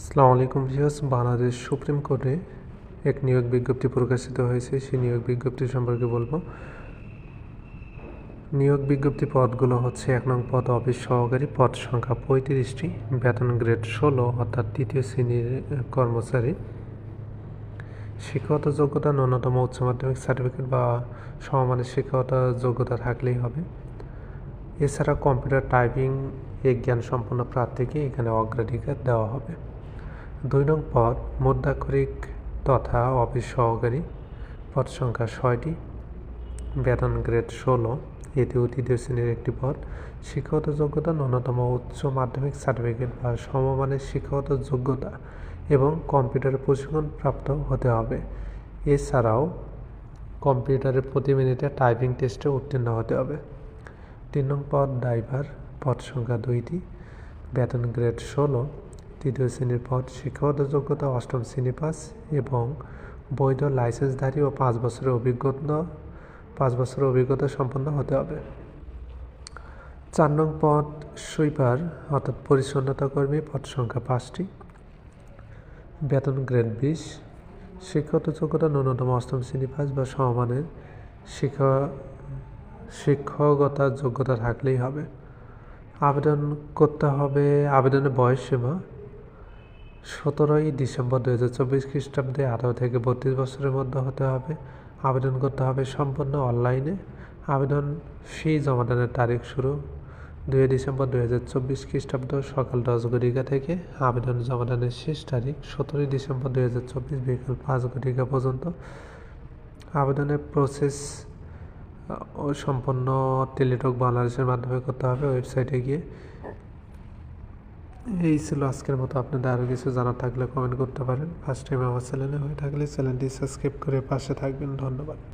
আসসালামু আলাইকুম viewers, Bangladesh supreme কোর্টে এক নিয়োগ বিজ্ঞপ্তি প্রকাশিত হয়েছে। সেই নিয়োগ বিজ্ঞপ্তি সম্পর্কে বলব। নিয়োগ বিজ্ঞপ্তি পদগুলো হচ্ছে এক নং পদ অফিস সহকারী, পদ সংখ্যা পঁয়ত্রিশটি, বেতন গ্রেড ষোলো, অর্থাৎ তৃতীয় শ্রেণির কর্মচারী। শিক্ষাগত যোগ্যতা ন্যূনতম উচ্চ মাধ্যমিক সার্টিফিকেট বা সমমানের শিক্ষাগত যোগ্যতা থাকলেই হবে। এছাড়া কম্পিউটার টাইপিং এ জ্ঞান সম্পন্ন প্রার্থীকে এখানে অগ্রাধিকার দেওয়া হবে। দুই নং পদ, মুদ্রাক্ষরিক তথা অফিস সহকারী পদ সংখ্যা ছয়টি। বেতন গ্রেড ষোলো এতেও তৃতীয় শ্রেণির একটি পদ। শিক্ষাগত যোগ্যতা ন্যূনতম উচ্চ মাধ্যমিক সার্টিফিকেট বা সমমানের শিক্ষাগত যোগ্যতা এবং কম্পিউটারে প্রশিক্ষণ প্রাপ্ত হতে হবে। এছাড়াও কম্পিউটারের প্রতি মিনিটে টাইপিং টেস্টে উত্তীর্ণ হতে হবে। তিন নং পদ ড্রাইভার পদ সংখ্যা দুইটি। বেতন গ্রেড ষোলো তৃতীয় শ্রেণির পদ শিক্ষাগত যোগ্যতা অষ্টম শ্রেণি পাস এবং বৈধ লাইসেন্সধারী ও পাঁচ বছরের অভিজ্ঞতা, পাঁচ বছরের অভিজ্ঞতা সম্পন্ন হতে হবে। চার নং পদ সুইপার, অর্থাৎ পরিচ্ছন্নতা কর্মী, পদ সংখ্যা পাঁচটি। বেতন গ্রেড বিশ শিক্ষাগত যোগ্যতা ন্যূনতম অষ্টম শ্রেণি পাস বা সমমানের শিক্ষা শিক্ষকতার যোগ্যতা থাকলেই হবে। আবেদন করতে হবে, আবেদনের বয়স সীমা সতেরোই ডিসেম্বর দু হাজার চব্বিশ খ্রিস্টাব্দে আঠারো থেকে বত্রিশ বছরের মধ্যে হতে হবে। আবেদন করতে হবে সম্পূর্ণ অনলাইনে। আবেদন ফি জমাদানের তারিখ শুরু। দুই ডিসেম্বর দুই হাজার চব্বিশ খ্রিস্টাব্দ সকাল দশ ঘটিকা থেকে আবেদন জমাদানের শেষ তারিখ সতেরোই ডিসেম্বর দুই হাজার চব্বিশ বিকেল পাঁচ ঘটিকা পর্যন্ত। আবেদনের প্রসেস সম্পন্ন টেলিটক বাংলাদেশের মাধ্যমে করতে হবে। ওয়েবসাইটে গিয়ে এই ছিল আজকের মতো। আপনাদের আরও কিছু জানার থাকলে কমেন্ট করতে পারেন। ফার্স্ট টাইম আমার চ্যানেলে হয়ে থাকলে চ্যানেলটি সাবস্ক্রাইব করে পাশে থাকবেন। ধন্যবাদ।